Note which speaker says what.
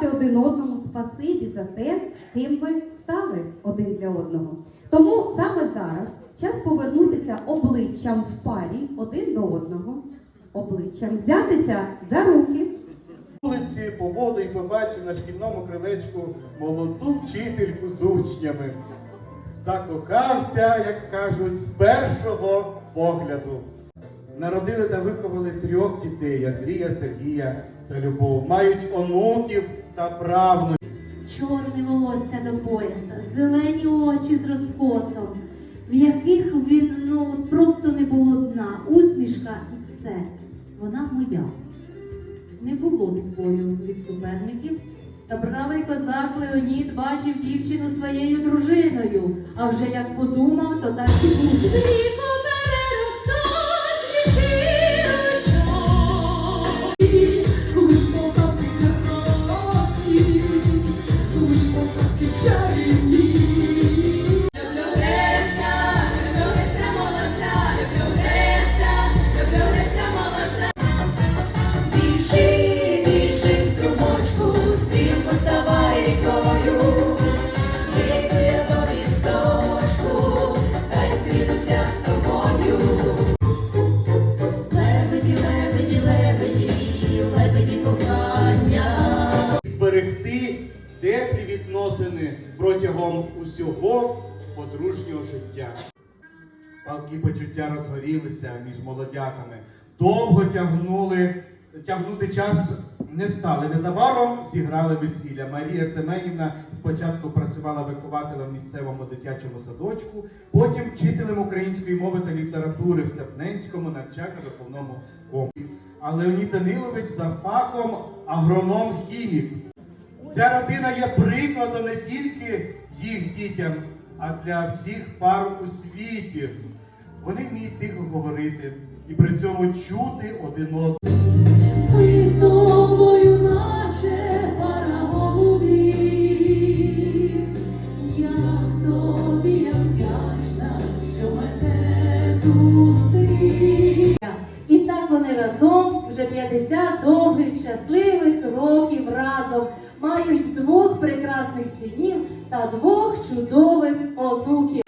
Speaker 1: сказати один одному спасибі за те, ким ви стали один для одного. Тому саме зараз час повернутися обличчям в парі один до одного, обличчям взятися за руки.
Speaker 2: вулиці, по воду і побачив на шкільному крилечку молоду вчительку з учнями. Закохався, як кажуть, з першого погляду. Народили та виховали трьох дітей Андрія, Сергія та Любов. Мають онуків та правнуків.
Speaker 3: чорне волосся до пояса, зелені очі з розкосом, в яких він ну просто не було дна, усмішка і все. Вона моя. Не було відбою від суперників. Та бравий козак Леонід бачив дівчину своєю дружиною. А вже як подумав, то так і буде.
Speaker 2: Відносини протягом усього подружнього життя. Палки почуття розгорілися між молодятами. Довго тягнули, тягнути час не стали. Незабаром зіграли весілля. Марія Семенівна спочатку працювала вихователем в місцевому дитячому садочку, потім вчителем української мови та літератури в Степненському навчально-виховному комплексі. А Леонід Данилович за фахом агроном-хімік. Ця родина є прикладом не тільки їх дітям, а для всіх пар у світі. Вони вміють тихо говорити і при цьому чути один одного.
Speaker 3: Ми наче пара голубів. Я тобі я вдячна, що мене зустрів. І так вони разом вже 50 довгих щасливих років разом мають двох прекрасних синів та двох чудових онуків.